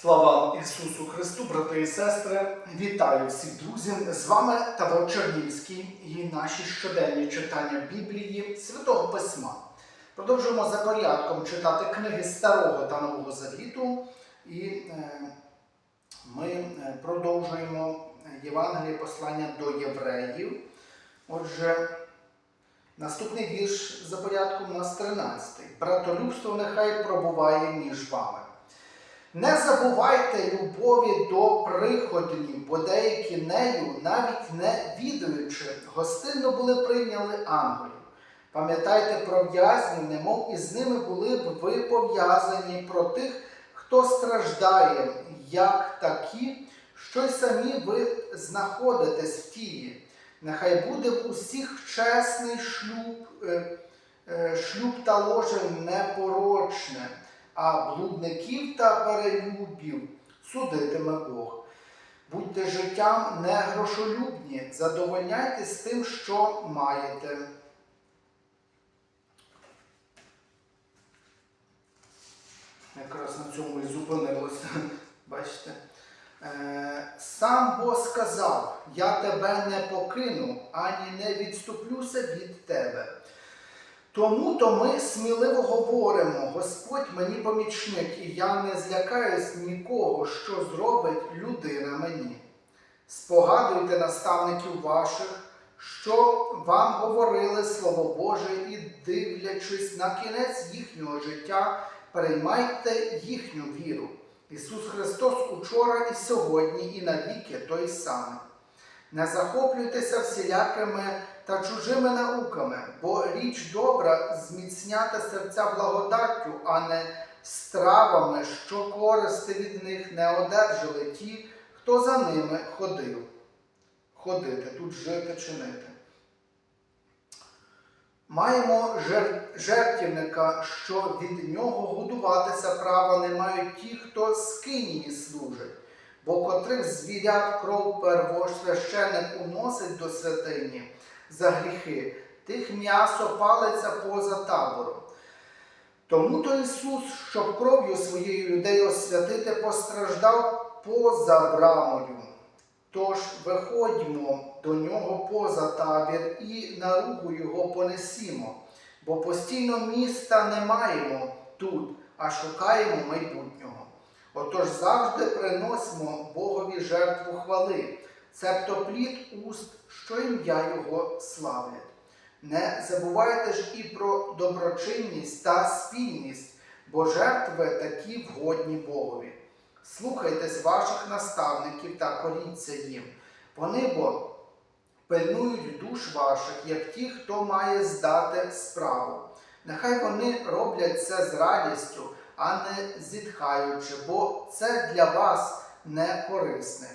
Слава Ісусу Христу, брати і сестри! Вітаю всіх друзів! З вами Тавро Чернівський і наші щоденні читання Біблії Святого Письма. Продовжуємо за порядком читати книги Старого та Нового Завіту, і е, ми е, продовжуємо Євангеліє послання до євреїв. Отже, наступний вірш за порядком у нас 13. Братолюбство нехай пробуває між вами. Не забувайте любові до приходнів, бо деякі нею, навіть не відаючи, гостинно були прийняли ангелів. Пам'ятайте про в'язнів, немов із ними були б ви пов'язані про тих, хто страждає, як такі, що й самі ви знаходитесь в тілі. Нехай буде в усіх чесний шлюб, е, е, шлюб та ложе непорочне а блудників та перелюбів судитиме Бог. Будьте життям не грошолюбні, задовольняйтесь тим, що маєте. Якраз на цьому і зупинилося, бачите. Е, Сам Бог сказав: Я тебе не покину, ані не відступлюся від тебе. Тому то ми сміливо говоримо, Господь мені помічник, і я не злякаюсь нікого, що зробить людина мені. Спогадуйте наставників ваших, що вам говорили Слово Боже, і, дивлячись на кінець їхнього життя, переймайте їхню віру. Ісус Христос учора і сьогодні, і навіки той самий. Не захоплюйтеся всілякими та чужими науками, бо річ добра зміцняти серця благодаттю, а не стравами, що користи від них не одержали ті, хто за ними ходив. Ходити, тут жити, чинити. Маємо жер... жертівника, що від нього годуватися права не мають ті, хто скинії служить бо котрих звірят кров первосвященик уносить до святині за гріхи, тих м'ясо палиться поза табором. Тому то Ісус, щоб кров'ю своєю людей освятити, постраждав поза брамою. Тож виходьмо до нього поза табір і на руку його понесімо, бо постійно міста не маємо тут, а шукаємо майбутнього. Отож завжди приносимо Богові жертву хвали, цебто плід уст, що ім'я Його славлять. Не забувайте ж і про доброчинність та спільність, бо жертви такі вгодні Богові. Слухайтесь ваших наставників та коріться їм. Вони бо пильнують душ ваших, як ті, хто має здати справу. Нехай вони роблять це з радістю а не зітхаючи, бо це для вас не корисне.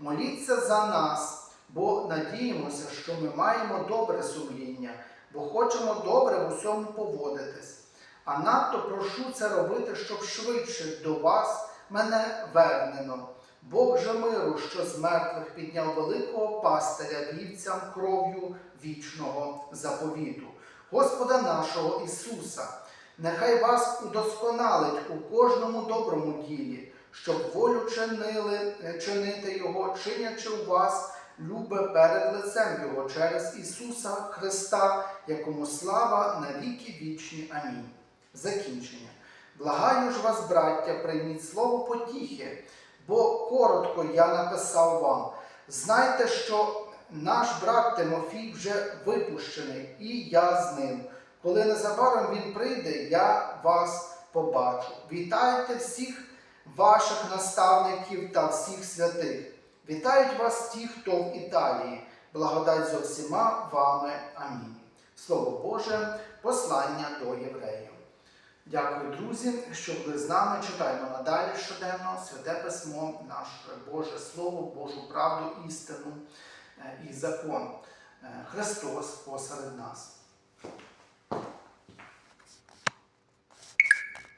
Моліться за нас, бо надіємося, що ми маємо добре сумління, бо хочемо добре в усьому поводитись. А надто прошу це робити, щоб швидше до вас мене вернено. Бог же миру, що з мертвих підняв великого пастиря вівцям кров'ю вічного заповіту, Господа нашого Ісуса. Нехай вас удосконалить у кожному доброму ділі, щоб волю чинили, чинити Його, чинячи у вас любе перед лицем Його через Ісуса Христа, якому слава на віки вічні. Амінь. Закінчення. Благаю ж вас, браття, прийміть слово потіхи, бо коротко я написав вам. Знайте, що наш брат Тимофій вже випущений, і я з ним. Коли незабаром він прийде, я вас побачу. Вітайте всіх ваших наставників та всіх святих. Вітають вас ті, хто в Італії. Благодать зо всіма вами. Амінь. Слово Боже, послання до євреїв. Дякую, друзі, що були з нами. Читаємо надалі щоденно святе письмо, наше Боже Слово, Божу правду, істину і закон. Христос посеред нас.